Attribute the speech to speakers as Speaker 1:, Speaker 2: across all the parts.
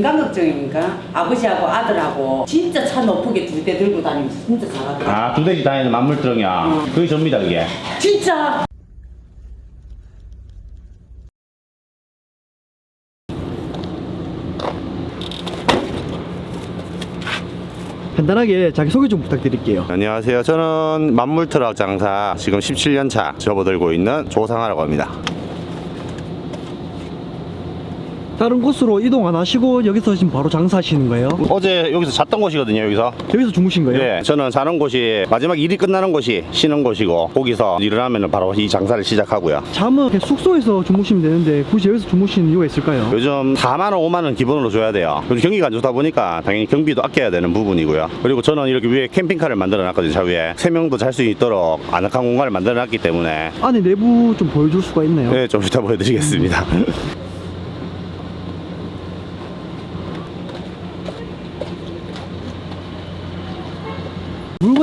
Speaker 1: 건강 걱정이니까 아버지하고 아들하고 진짜 차 높게 두 대 들고 다니면서 진짜 잘하더라.
Speaker 2: 아, 두 대씩 다니는 만물트럭이야. 그게 접니다, 그게.
Speaker 1: 진짜
Speaker 3: 간단하게 자기소개 좀 부탁드릴게요.
Speaker 2: 안녕하세요. 저는 만물트럭 장사 지금 17년 차 접어들고 있는 조상아라고 합니다.
Speaker 3: 다른 곳으로 이동 안 하시고 여기서 지금 바로 장사하시는 거예요?
Speaker 2: 어제 여기서 잤던 곳이거든요, 여기서.
Speaker 3: 여기서 주무신 거예요?
Speaker 2: 네, 저는 자는 곳이 마지막 일이 끝나는 곳이 쉬는 곳이고 거기서 일어나면 바로 이 장사를 시작하고요.
Speaker 3: 잠은 숙소에서 주무시면 되는데 굳이 여기서 주무시는 이유가 있을까요?
Speaker 2: 요즘 4만 원, 5만 원 기본으로 줘야 돼요. 그리고 경기가 안 좋다 보니까 당연히 경비도 아껴야 되는 부분이고요. 그리고 저는 이렇게 위에 캠핑카를 만들어 놨거든요. 차 위에 세 명도 잘 수 있도록 아늑한 공간을 만들어 놨기 때문에
Speaker 3: 안에 내부 좀 보여줄 수가 있나요?
Speaker 2: 네, 좀 이따 보여드리겠습니다.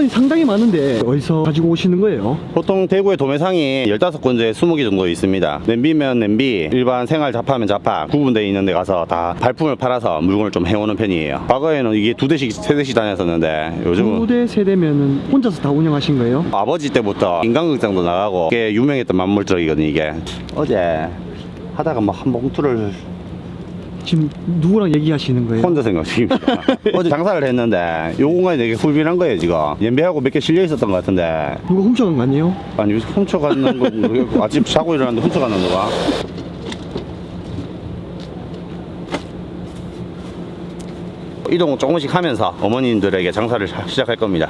Speaker 3: 물건이 상당히 많은데 어디서 가지고 오시는 거예요?
Speaker 2: 보통 대구에 도매상이 15군데 20개 정도 있습니다. 냄비면 냄비, 일반 생활 잡화면 잡화 구분되어 있는 데 가서 다 발품을 팔아서 물건을 좀 해오는 편이에요. 과거에는 이게 두 대씩, 세 대씩 다녔었는데 요즘은
Speaker 3: 두 대 세 대면은 혼자서 다 운영하신 거예요?
Speaker 2: 아버지 때부터 인간극장도 나가고 꽤 유명했던 만물적이거든요 이게 어제 하다가 막 한 봉투를
Speaker 3: 지금 누구랑 얘기하시는 거예요?
Speaker 2: 혼자 생각 중입니다 어제 장사를 했는데 요 공간이 되게 훌빈한 거예요 지금. 연배하고 몇 개 실려 있었던 것 같은데.
Speaker 3: 누가 훔쳐간 거 아니에요?
Speaker 2: 아니 훔쳐가는 거 모르겠고 아침 자고 일어났는데 훔쳐가는 거가? 이동 조금씩 하면서 어머님들에게 장사를 시작할 겁니다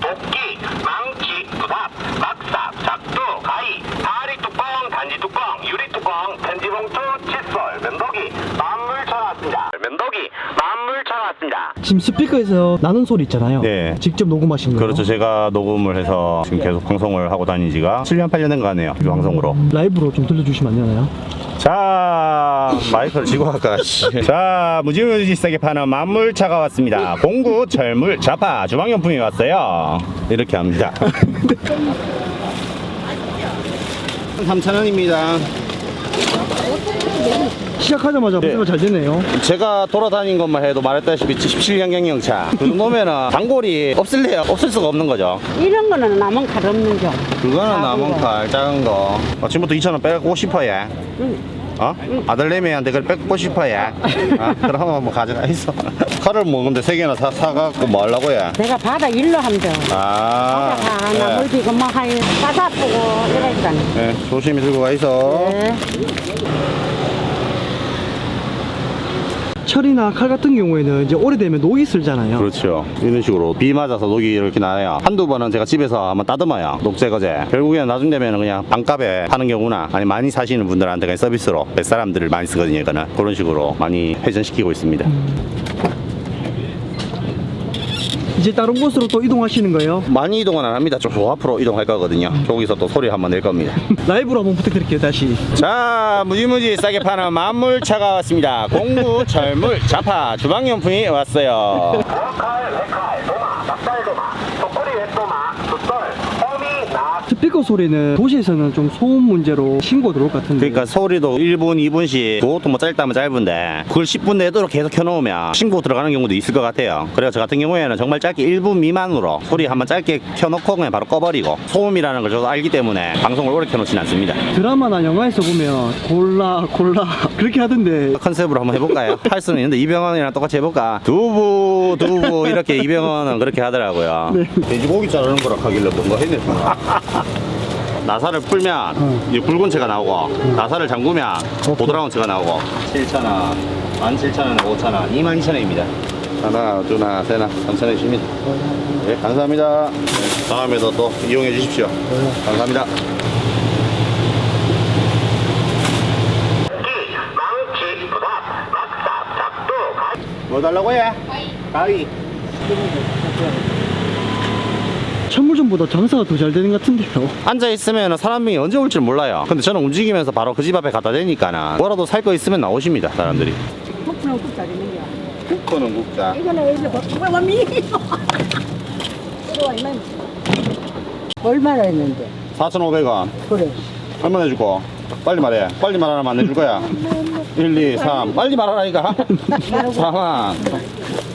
Speaker 4: 도끼, 망치, 부삽, 막사, 작두, 가위, 다리 뚜껑, 단지 뚜껑, 유리 뚜껑, 편지봉투, 칫솔, 면도기, 만물 쳐놨습니다. 면도기, 쳐놨습니다.
Speaker 3: 지금 스피커에서 나는 소리 있잖아요.
Speaker 2: 네.
Speaker 3: 직접 녹음하신 거예요?
Speaker 2: 그렇죠 제가 녹음을 해서 지금 계속 방송을 하고 다닌 지가 7년 8년 된 거 같네요 이 방송으로
Speaker 3: 라이브로 좀 들려주시면 안 되나요?
Speaker 2: 자 마이크를 쥐고 갈까 씨. 자 무지무지 싸게 파는 만물차가 왔습니다 공구 철물 자파 주방용품이 왔어요 이렇게 합니다 3,000원입니다
Speaker 3: 시작하자마자
Speaker 2: 네.
Speaker 3: 벌써 잘 되네요.
Speaker 2: 제가 돌아다닌 것만 해도 말했다시피 17년 경영차 그 정도면은 단골이 없을래요 없을 수가 없는 거죠
Speaker 5: 이런 거는 남은 칼 없는 겨.
Speaker 2: 그거는 남은
Speaker 5: 거.
Speaker 2: 칼 작은 거 아침부터 2,000원 빼고 싶어 얘 어? 아들내미한테 그걸 뺏고 싶어 얘 어? 그럼 한번 가져가 있어 칼을 먹는데 세 개나 사, 사갖고 뭐 하려고 얘
Speaker 5: 내가 바다 일로 하면 돼.
Speaker 2: 아,
Speaker 5: 바다 하나
Speaker 2: 예.
Speaker 5: 물비고 뭐 하여 바다 보고 이러니까.
Speaker 2: 네, 조심히 들고 가 있어
Speaker 5: 네.
Speaker 3: 철이나 칼 같은 경우에는 이제 오래되면 녹이 슬잖아요.
Speaker 2: 그렇죠. 이런 식으로 비 맞아서 녹이 이렇게 나요 한두 번은 제가 집에서 한번 따듬어요 녹제거제. 결국에는 나중 되면 그냥 반값에 파는 경우나 아니 많이 사시는 분들한테 그냥 서비스로 뱃사람들을 많이 쓰거든요 이거는. 그런 식으로 많이 회전시키고 있습니다
Speaker 3: 이제 다른 곳으로 또 이동하시는 거예요.
Speaker 2: 많이 이동은 안 합니다 좀 저 앞으로 이동할 거거든요 저기서 또 소리 한번 낼 겁니다
Speaker 3: 라이브로 한번 부탁드릴게요. 다시.
Speaker 2: 자 무지무지 싸게 파는 만물차가 왔습니다 공구 철물 자파 주방용품이 왔어요
Speaker 4: 칼, 외칼, 도마, 닭발 도마, 소쿠리 웹도마, 숫돌, 호미, 나,
Speaker 3: 스피커 소리는 도시에서는 좀 소음 문제로 신고 들어올 것 같은데.
Speaker 2: 그러니까 소리도 1분 2분씩 그것도 뭐 짧다면 짧은데 그걸 10분 내도록 계속 켜놓으면 신고 들어가는 경우도 있을 것 같아요 그래서 저 같은 경우에는 정말 짧게 1분 미만으로 소리 한번 짧게 켜놓고 그냥 바로 꺼버리고 소음이라는 걸 저도 알기 때문에 방송을 오래 켜놓진 않습니다
Speaker 3: 드라마나 영화에서 보면 골라 골라 그렇게 하던데
Speaker 2: 컨셉으로 한번 해볼까요? 할 수는 있는데 이병헌이랑 똑같이 해볼까? 두부 두부 이렇게 이병헌은 그렇게 하더라고요 돼지고기 자르는 거라 하길래 뭔가 했네 나 사를 풀면 이제 굵은 채가 나오고 나사를 잠그면 보드라운 채가 나오고. 7,000원 17,000원 5,000원 22,000원입니다. 하나 둘나 셋나 3,000원이십니다. 네 감사합니다. 네, 다음에도 또 이용해 주십시오. 감사합니다.
Speaker 4: 작두, 가위.
Speaker 2: 뭐 달라고 해? 가위
Speaker 3: 천물점보다 장사가 더 잘 되는 것 같은데요.
Speaker 2: 앉아 있으면 사람이 언제 올 줄 몰라요. 근데 저는 움직이면서 바로 그 집 앞에 갖다 대니까 뭐라도 살 거 있으면 나오십니다, 사람들이.
Speaker 5: 폭풍 국자리 있는 겨.
Speaker 2: 국커는 국자.
Speaker 5: 이거는 이제 뭐뭐 미. 이거 얼마? 얼마나 했는데?
Speaker 2: 4,500원.
Speaker 5: 그래.
Speaker 2: 얼마 내줄거? 빨리 말해. 빨리 말하면 안 해줄 거야. 1, 2, 3. 빨리 말하라니까. 상황.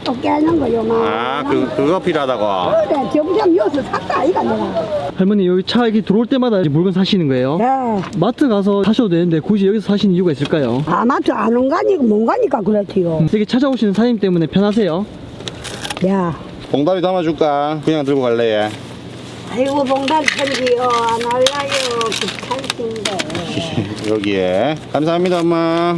Speaker 5: 어깨 하는 거 요만.
Speaker 2: 아, 그, 그거 필요하다고.
Speaker 5: 그래, 점점 여기서 샀다, 아이가 내가.
Speaker 3: 할머니 여기 차 여기 들어올 때마다 이제 물건 사시는 거예요?
Speaker 5: 네.
Speaker 3: 마트 가서 사셔도 되는데 굳이 여기서 사시는 이유가 있을까요?
Speaker 5: 아마도 안 온가니까 못 가니까 그렇지요.
Speaker 3: 여기 찾아오시는 사장님 때문에 편하세요?
Speaker 5: 야.
Speaker 2: 봉다리 담아줄까? 그냥 들고 갈래, 얘.
Speaker 5: 아이고, 봉다리 편지요. 안 할라요. 귀찮신데.
Speaker 2: 여기에. 감사합니다, 엄마.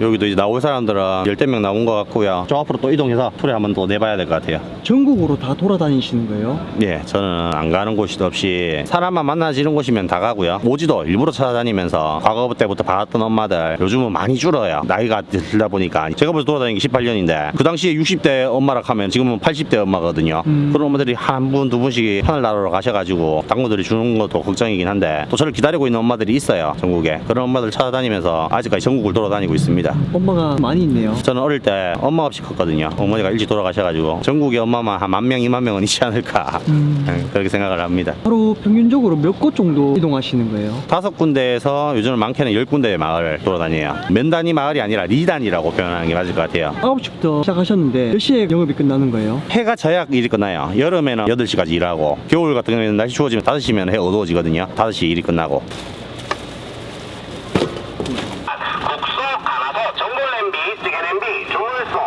Speaker 2: 여기도 이제 나올 사람들은 열댓 명 나온 것 같고요. 저 앞으로 또 이동해서 풀에 한번 더 내봐야 될 것 같아요.
Speaker 3: 전국으로 다 돌아다니시는 거예요?
Speaker 2: 예, 저는 안 가는 곳이 없이 사람만 만나지는 곳이면 다 가고요. 모지도 일부러 찾아다니면서 과거 때부터 봤던 엄마들 요즘은 많이 줄어요. 나이가 들다 보니까 제가 벌써 돌아다니는 게 18년인데 그 당시에 60대 엄마라 하면 지금은 80대 엄마거든요.
Speaker 3: 음.
Speaker 2: 그런 엄마들이 한 분, 두 분씩 하늘 나라로 가셔가지고 당구들이 주는 것도 걱정이긴 한데 또 저를 기다리고 있는 엄마들이 있어요. 전국에. 그런 엄마들 찾아다니면서 아직까지 전국을 돌아다니고 있습니다.
Speaker 3: 엄마가 많이 있네요.
Speaker 2: 저는 어릴 때 엄마 없이 컸거든요. 어머니가 일찍 돌아가셔가지고 전국에 엄마만 한 만 명, 이만 명은 있지 않을까
Speaker 3: 음.
Speaker 2: 네, 그렇게 생각을 합니다.
Speaker 3: 하루 평균적으로 몇 곳 정도 이동하시는 거예요?
Speaker 2: 다섯 군데에서 요즘 많게는 열 군데의 마을을 돌아다녀요. 면 단위 마을이 아니라 리 단위라고 표현하는 게 맞을 것 같아요.
Speaker 3: 9시부터 시작하셨는데 몇 시에 영업이 끝나는 거예요?
Speaker 2: 해가 져야 일이 끝나요. 여름에는 8시까지 일하고 겨울 같은 경우에는 날씨 추워지면 5시면 해 어두워지거든요. 5시 일이 끝나고
Speaker 4: 국수, 가마솥, 전골 냄비, 찌개 냄비, 주물소.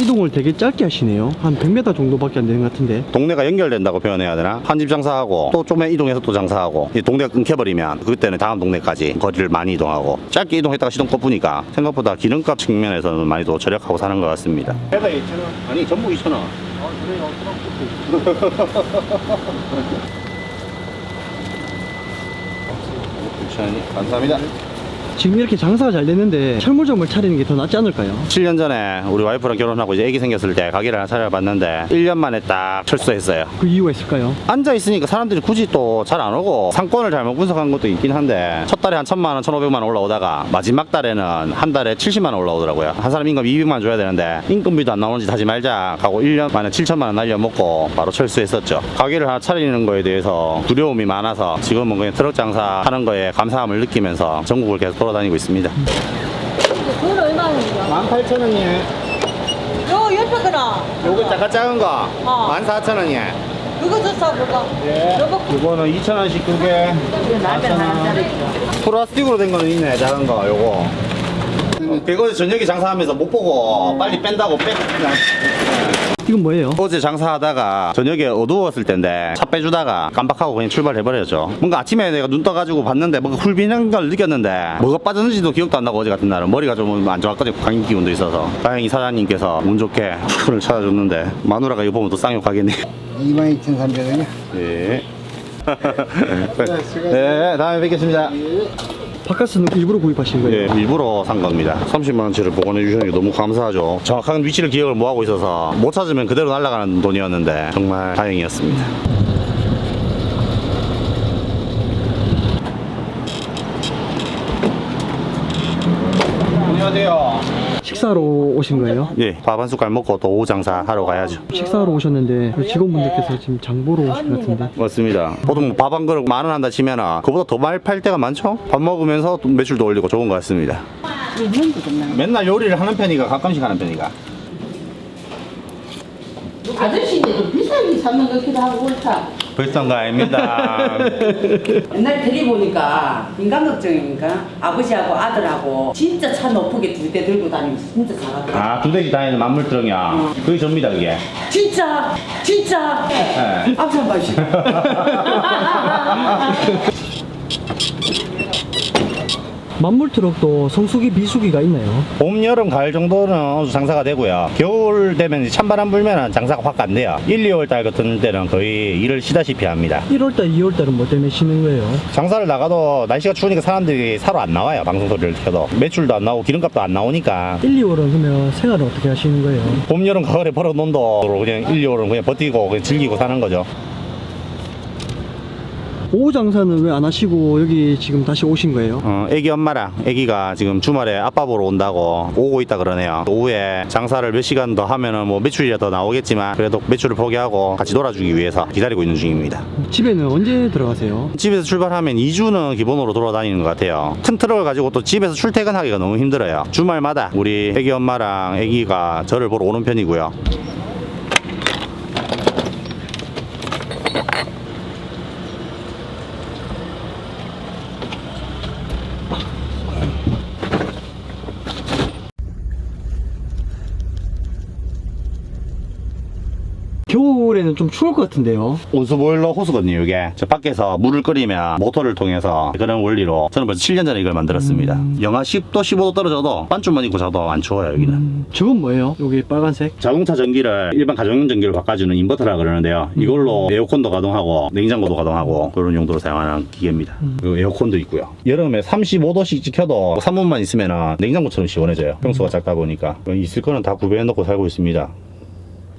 Speaker 3: 이동을 되게 짧게 하시네요. 한 100m 정도밖에 안 되는 것 같은데.
Speaker 2: 동네가 연결된다고 표현해야 되나? 한 집 장사하고 또 좀에 이동해서 또 장사하고 이 동네가 끊겨버리면 그때는 다음 동네까지 거리를 많이 이동하고 짧게 이동했다가 시동 꺼보니까 생각보다 기름값 측면에서는 많이 더 절약하고 사는 것 같습니다. 배가 2,000원? 아니 전부 2,000원. 감사합니다.
Speaker 3: 지금 이렇게 장사가 잘 됐는데 철물점을 차리는 게 더 낫지 않을까요?
Speaker 2: 7년 전에 우리 와이프랑 결혼하고 이제 아기 생겼을 때 가게를 하나 차려봤는데 1년 만에 딱 철수했어요.
Speaker 3: 그 이유가 있을까요?
Speaker 2: 앉아 있으니까 사람들이 굳이 또 잘 안 오고 상권을 잘못 분석한 것도 있긴 한데 첫 달에 한 천만 원, 천오백만 원 올라오다가 마지막 달에는 한 달에 70만 원 올라오더라고요. 한 사람 임금 200만 원 줘야 되는데 인건비도 안 나오는 짓 하지 말자 하고 1년 만에 7천만 원 날려먹고 바로 철수했었죠. 가게를 하나 차리는 거에 대해서 두려움이 많아서 지금은 그냥 트럭 장사 하는 거에 감사함을 느끼면서 전국을 계속 돌아 다니고 있습니다.
Speaker 5: 그건 얼마나
Speaker 2: 18,000원이에요.
Speaker 5: 요, 옆에 거나.
Speaker 2: 요거 작가 작은 거
Speaker 5: 어.
Speaker 2: 14,000원이에요.
Speaker 5: 그거 줬어, 그거. 요거
Speaker 2: 이거는 2,000원씩 두 개.
Speaker 1: 라면 하나짜리
Speaker 2: 플라스틱으로 된 거는 있네 작은 거 요거 그거 저녁에 장사하면서 못 보고 빨리 뺀다고 뺀 그냥
Speaker 3: 이건 뭐예요?
Speaker 2: 어제 장사하다가 저녁에 어두웠을 텐데 차 빼주다가 깜빡하고 그냥 출발해버렸죠 뭔가 아침에 내가 눈 떠가지고 봤는데 뭔가 훌빈한 걸 느꼈는데 뭐가 빠졌는지도 기억도 안 나고 어제 같은 날은 머리가 좀 안 좋았거든요 감기 기운도 있어서 다행히 사장님께서 운 좋게 풀을 찾아줬는데 마누라가 이거 보면 또 쌍욕 하겠네
Speaker 6: 22,300원이야.
Speaker 2: 예. 네 다음에 뵙겠습니다
Speaker 3: 바카스는 일부러 구입하신 거예요?
Speaker 2: 예, 일부러 산 겁니다. 30만 원치를 보관해 주시는 게 너무 감사하죠. 정확한 위치를 기억을 못 하고 있어서 못 찾으면 그대로 날아가는 돈이었는데 정말 다행이었습니다. 안녕하세요.
Speaker 3: 식사로 오신 거예요?
Speaker 2: 예, 밥 한 숟갈 먹고 또 오후 장사 하러 가야죠.
Speaker 3: 식사로 오셨는데 그 직원분들께서 지금 장 보러 오신 것 같은데
Speaker 2: 맞습니다. 보통 밥 한 그릇 만 원 한다 치면은 그보다 더 많이 팔 때가 많죠? 밥 먹으면서 또 매출도 올리고 좋은 것 같습니다. 맨날 요리를 하는 편이가 가끔씩 하는 편이가.
Speaker 1: 아저씨인데 좀 비싸게 사는 것 같기도 하고 그렇 다.
Speaker 2: 비싼 거 아닙니다.
Speaker 1: 옛날에 들이보니까 인간 걱정이니까 아버지하고 아들하고 진짜 차 높게 두 대 들고 다니면서 진짜 잘하더라.
Speaker 2: 아, 두대지 다니는 만물 트럭이야. 그게 접니다, 그게.
Speaker 1: 진짜 진짜
Speaker 2: 네.
Speaker 1: 앞서 한 번씩.
Speaker 3: 만물 트럭도 성수기 비수기가 있나요?
Speaker 2: 봄, 여름, 가을 정도는 장사가 되고요. 겨울 되면 찬바람 불면 장사가 확 안 돼요. 1, 2월 달 같은 때는 거의 일을 쉬다시피 합니다.
Speaker 3: 1월달, 2월달은 뭐 때문에 쉬는 거예요?
Speaker 2: 장사를 나가도 날씨가 추우니까 사람들이 사러 안 나와요. 방송 소리를 켜도. 매출도 안 나오고 기름값도 안 나오니까.
Speaker 3: 1, 2월은 그러면 생활을 어떻게 하시는 거예요?
Speaker 2: 봄, 여름, 가을에 벌어놓은 돈으로 그냥 1, 2월은 그냥 버티고 그냥 즐기고 사는 거죠.
Speaker 3: 오후 장사는 왜 안 하시고 여기 지금 다시 오신 거예요?
Speaker 2: 어, 애기 엄마랑 애기가 지금 주말에 아빠 보러 온다고 오고 있다 그러네요. 오후에 장사를 몇 시간 더 하면은 뭐 매출이 더 나오겠지만 그래도 매출을 포기하고 같이 놀아주기 위해서 기다리고 있는 중입니다.
Speaker 3: 집에는 언제 들어가세요?
Speaker 2: 집에서 출발하면 2주는 기본으로 돌아다니는 것 같아요. 큰 트럭을 가지고 또 집에서 출퇴근하기가 너무 힘들어요. 주말마다 우리 애기 엄마랑 애기가 저를 보러 오는 편이고요.
Speaker 3: 겨울에는 좀 추울 것 같은데요.
Speaker 2: 온수 보일러 호스거든요, 이게. 저 밖에서 물을 끓이면 모터를 통해서 그런 원리로 저는 벌써 7년 전에 이걸 만들었습니다. 영하 10도, 15도 떨어져도 반쯤만 입고 자도 안 추워요, 여기는.
Speaker 3: 음, 저건 뭐예요? 여기 빨간색?
Speaker 2: 자동차 전기를 일반 가정용 전기로 바꿔주는 인버터라 그러는데요. 이걸로 에어컨도 가동하고 냉장고도 가동하고 그런 용도로 사용하는 기계입니다. 그리고 에어컨도 있고요. 여름에 35도씩 찍혀도 3분만 있으면 냉장고처럼 시원해져요. 평수가 작다 보니까 있을 거는 다 구비해 놓고 살고 있습니다.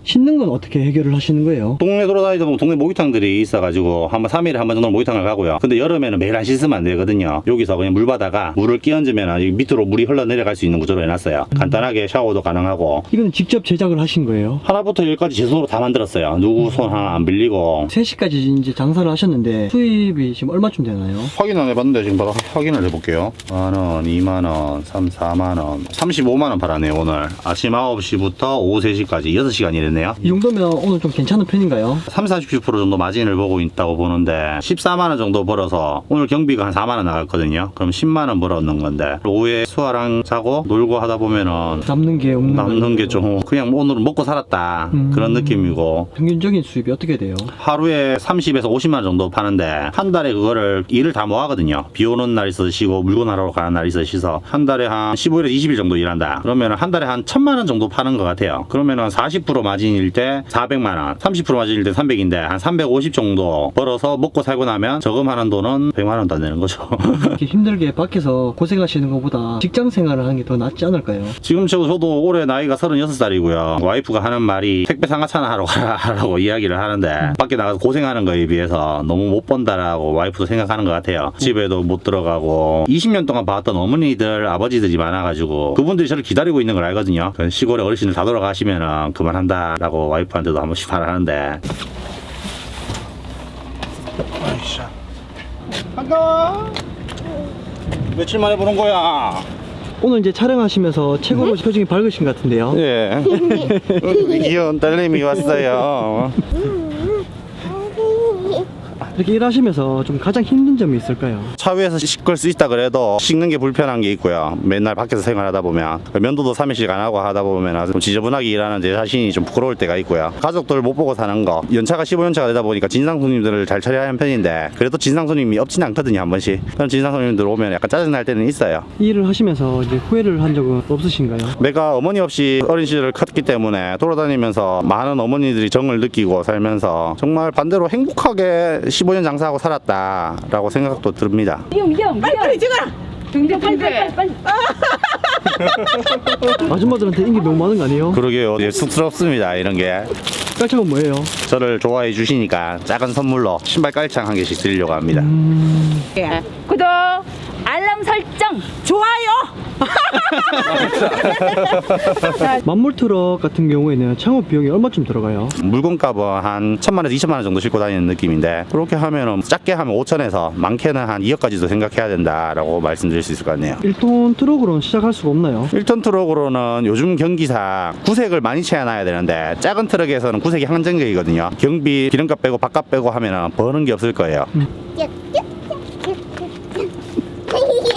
Speaker 3: 씻는 건 어떻게 해결을 하시는 거예요?
Speaker 2: 동네 돌아다니다 보면 동네 목욕탕들이 있어가지고 한 번 3일에 한 번 정도 목욕탕을 가고요. 근데 여름에는 매일 안 씻으면 안 되거든요. 여기서 그냥 물 받아가 물을 끼얹으면 이 밑으로 물이 흘러내려갈 수 있는 구조로 해놨어요. 간단하게 샤워도 가능하고
Speaker 3: 이건 직접 제작을 하신 거예요?
Speaker 2: 하나부터 열까지 제 손으로 다 만들었어요. 누구 손 하나 안 빌리고
Speaker 3: 3시까지 이제 장사를 하셨는데 수입이 지금 얼마쯤 되나요?
Speaker 2: 확인 안 해봤는데 지금 바로 확인을 해볼게요. 만원, 2만원, 3, 4만원, 35만원 팔았네요 오늘. 아침 9시부터 오후 3시까지 6시간 일했 네요.
Speaker 3: 이 정도면 오늘 좀 괜찮은 편인가요?
Speaker 2: 3, 40% 정도 마진을 보고 있다고 보는데 14만 원 정도 벌어서 오늘 경비가 한 4만 원 나갔거든요. 그럼 10만 원 벌었는 건데 오후에 수아랑 자고 놀고 하다 보면은
Speaker 3: 남는 게 없는
Speaker 2: 남는? 게 좀 그냥 오늘은 먹고 살았다
Speaker 3: 음.
Speaker 2: 그런 느낌이고
Speaker 3: 평균적인 수입이 어떻게 돼요?
Speaker 2: 하루에 30에서 50만 원 정도 파는데 한 달에 그거를 일을 다 모아거든요. 비 오는 날 쉬고 물건 하러 가는 날 쉬서 한 달에 한 15일에서 20일 정도 일한다. 그러면 한 달에 한 천만 원 정도 파는 것 같아요. 그러면 40% 마진 일 때 400만 원, 30% 마진일 때 300인데 한 350 정도 벌어서 먹고 살고 나면 저금하는 돈은 100만 원도 안 되는 거죠.
Speaker 3: 이렇게 힘들게 밖에서 고생하시는 것보다 직장 생활을 하는 게 더 낫지 않을까요?
Speaker 2: 지금 저, 저도 올해 나이가 36살이고요. 와이프가 하는 말이 택배 상하차나 하러 가라고 이야기를 하는데 밖에 나가서 고생하는 거에 비해서 너무 못 번다라고 와이프도 생각하는 것 같아요. 집에도 못 들어가고 20년 동안 봤던 어머니들, 아버지들이 많아가지고 그분들이 저를 기다리고 있는 걸 알거든요. 그래서 시골에 어르신들 다 돌아가시면 그만한다 라고 와이프한테도 한 번씩 말하는데 반가워. 며칠 만에 보는 거야.
Speaker 3: 오늘 이제 촬영하시면서 최고로 표정이 밝으신 것 같은데요.
Speaker 2: 예. 귀여운 딸내미 왔어요.
Speaker 3: 이렇게 일하시면서 좀 가장 힘든 점이 있을까요?
Speaker 2: 차 위에서 씻을 수 있다 그래도 씻는 게 불편한 게 있고요. 맨날 밖에서 생활하다 보면 면도도 3일씩 안 하고 하다 보면 좀 지저분하게 일하는 제 자신이 좀 부끄러울 때가 있고요. 가족들 못 보고 사는 거 연차가 15년차가 되다 보니까 진상 손님들을 잘 처리하는 편인데 그래도 진상 손님이 없진 않거든요 한 번씩. 그런 진상 손님들 오면 약간 짜증 날 때는 있어요.
Speaker 3: 이 일을 하시면서 이제 후회를 한 적은 없으신가요?
Speaker 2: 내가 어머니 없이 어린 시절을 컸기 때문에 돌아다니면서 많은 어머니들이 정을 느끼고 살면서 정말 반대로 행복하게 15년 장사하고 살았다라고 생각도 듭니다.
Speaker 5: 빨리 찍어라. 등등 빨리 빨리 빨리.
Speaker 3: 아줌마들한테 인기 너무 많은 거 아니에요?
Speaker 2: 그러게요. 예, 쑥스럽습니다. 이런 게.
Speaker 3: 깔창은 뭐예요?
Speaker 2: 저를 좋아해 주시니까 작은 선물로 신발 깔창 한 개씩 드리려고 합니다.
Speaker 7: 구독, 알람 설정, 좋아요.
Speaker 3: 만물 트럭 같은 경우에는 창업 비용이 얼마쯤 들어가요?
Speaker 2: 물건값은 한 천만 원에서 2천만 원 정도 싣고 다니는 느낌인데 그렇게 하면은 작게 하면 5천에서 많게는 한 2억까지도 생각해야 된다라고 말씀드릴 수 있을 것 같네요.
Speaker 3: 1톤 트럭으로는 시작할 수가 없나요?
Speaker 2: 1톤 트럭으로는 요즘 경기상 구색을 많이 채워놔야 되는데 작은 트럭에서는 구색이 한정적이거든요. 경비, 기름값 빼고 밥값 빼고 하면은 버는 게 없을 거예요.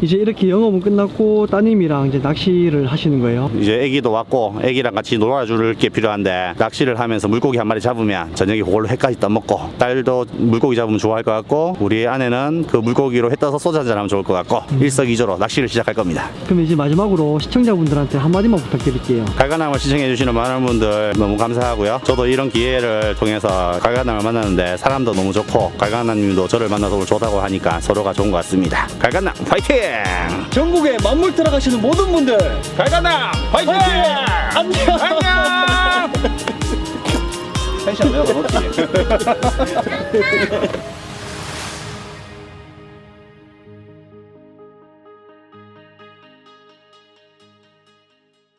Speaker 3: 이제 이렇게 영업은 끝났고 따님이랑 이제 낚시를 하시는 거예요.
Speaker 2: 이제 애기도 왔고 애기랑 같이 놀아줄 게 필요한데 낚시를 하면서 물고기 한 마리 잡으면 저녁에 그걸로 회까지 떠먹고 딸도 물고기 잡으면 좋아할 것 같고 우리 아내는 그 물고기로 회 떠서 소주 한잔 하면 좋을 것 같고 일석이조로 낚시를 시작할 겁니다.
Speaker 3: 그럼 이제 마지막으로 시청자분들한테 한마디만 부탁드릴게요.
Speaker 2: 갈간함을 시청해주시는 많은 분들 너무 감사하고요. 저도 이런 기회를 통해서 갈간함을 만났는데 사람도 너무 좋고 갈간함님도 저를 만나서 좋다고 하니까 서로가 좋은 것 같습니다. 갈간남 파이 팅!
Speaker 3: 전국에 만물 트럭 하시는 모든 분들
Speaker 2: 갈간남 파이팅!
Speaker 3: 안녕!
Speaker 2: 안녕! 텐션 왜 넣었지.